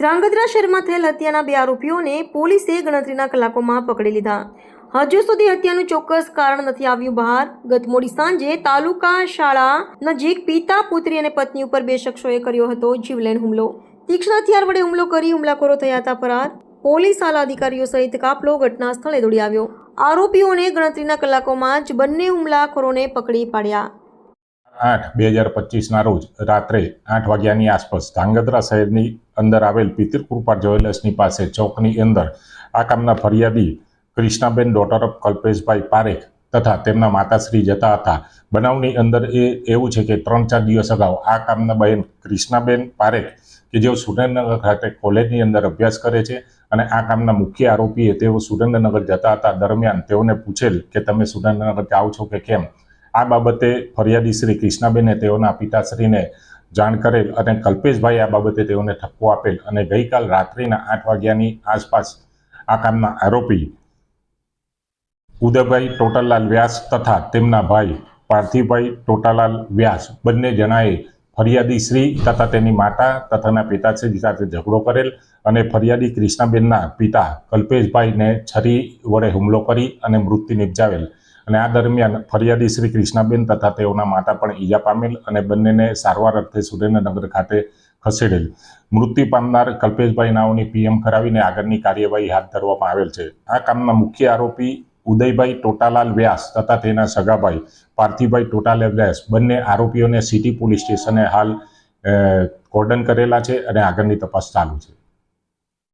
ધ્રાંગધ્રા શહેરમાં થયેલ હત્યાના બે આરોપીઓને પોલીસે ગણતરીના કલાકોમાં પકડી લીધા. હજુ સુધી હત્યાનું ચોક્કસ કારણ નથી આવ્યું બહાર. ગત મોડી સાંજે તાલુકા શાળા નજીક પિતા, પુત્રી અને પત્ની ઉપર બે શખ્સોએ કર્યો હતો જીવલેણ હુમલો. તીક્ષ્ણ હથિયાર વડે હુમલો કરી હુમલાખોરો થયા હતા ફરાર. પોલીસ આલા અધિકારીઓ સહિત કાફલો ઘટના સ્થળે દોડી આવ્યો. આરોપીઓને ગણતરીના કલાકોમાં જ બંને હુમલાખોરોને પકડી પાડ્યા. આઠ, બે હજાર પચીસના રોજ રાત્રે આઠ વાગ્યાની આસપાસ ધાંગધ્રા શહેરની અંદર આવેલ પિતૃકૃપા જ્વેલર્સની પાસે ચોકની અંદર આ કામના ફરિયાદી કૃષ્ણાબેન ડોટર ઓફ કલ્પેશભાઈ પારેખ તથા તેમના માતાશ્રી જતા હતા. બનાવની અંદર એ એવું છે કે ત્રણ ચાર દિવસ અગાઉ આ કામના બહેન કૃષ્ણાબેન પારેખ, કે જેઓ સુરેન્દ્રનગર ખાતે કોલેજની અંદર અભ્યાસ કરે છે અને આ કામના મુખ્ય આરોપીએ તેઓ સુરેન્દ્રનગર જતા હતા. દરમિયાન તેઓને પૂછેલ કે તમે સુરેન્દ્રનગર જાઓ છો કે કેમ? આ બાબતે ફરિયાદી શ્રી કૃષ્ણાબેને તેઓના પિતાશ્રીને જાણ કરેલ અને કલ્પેશભાઈ આ બાબતે તેઓને ઠપકો આપેલ અને ગઈકાલ રાત્રિના આઠ વાગ્યાની આસપાસ આ કામના આરોપી ઉદયભાઈ ટોટરલાલ વ્યાસ તથા તેમના ભાઈ પાર્થિવભાઈ ટોટાલાલ વ્યાસ બંને જણાએ ફરિયાદી શ્રી તથા તેની માતા તથાના પિતાશ્રી સાથે ઝઘડો કરેલ અને ફરિયાદી કૃષ્ણાબેનના પિતા કલ્પેશભાઈને છરી વડે હુમલો કરી અને મૃત્યુ નિપજાવેલ. અને આ દરમિયાન ફરિયાદી શ્રી કૃષ્ણાબેન તથા તેઓના માતા પણ ઈજા પામેલ અને બંનેને સારવાર અર્થે સુરેન્દ્રનગર ખાતે ખસેડેલ. મૃત્યુ પામનાર કલ્પેશભાઈ નાઓની પીએમ કરાવીને આગળની કાર્યવાહી હાથ ધરવામાં આવેલ છે. આ કામના મુખ્ય આરોપી ઉદયભાઈ ટોટાલાલ વ્યાસ તથા તેના સગાભાઈ પાર્થિવભાઈ ટોટાલાલ વ્યાસ બંને આરોપીઓને સિટી પોલીસ સ્ટેશને હાલ કોર્ડન કરેલા છે અને આગળની તપાસ ચાલુ છે.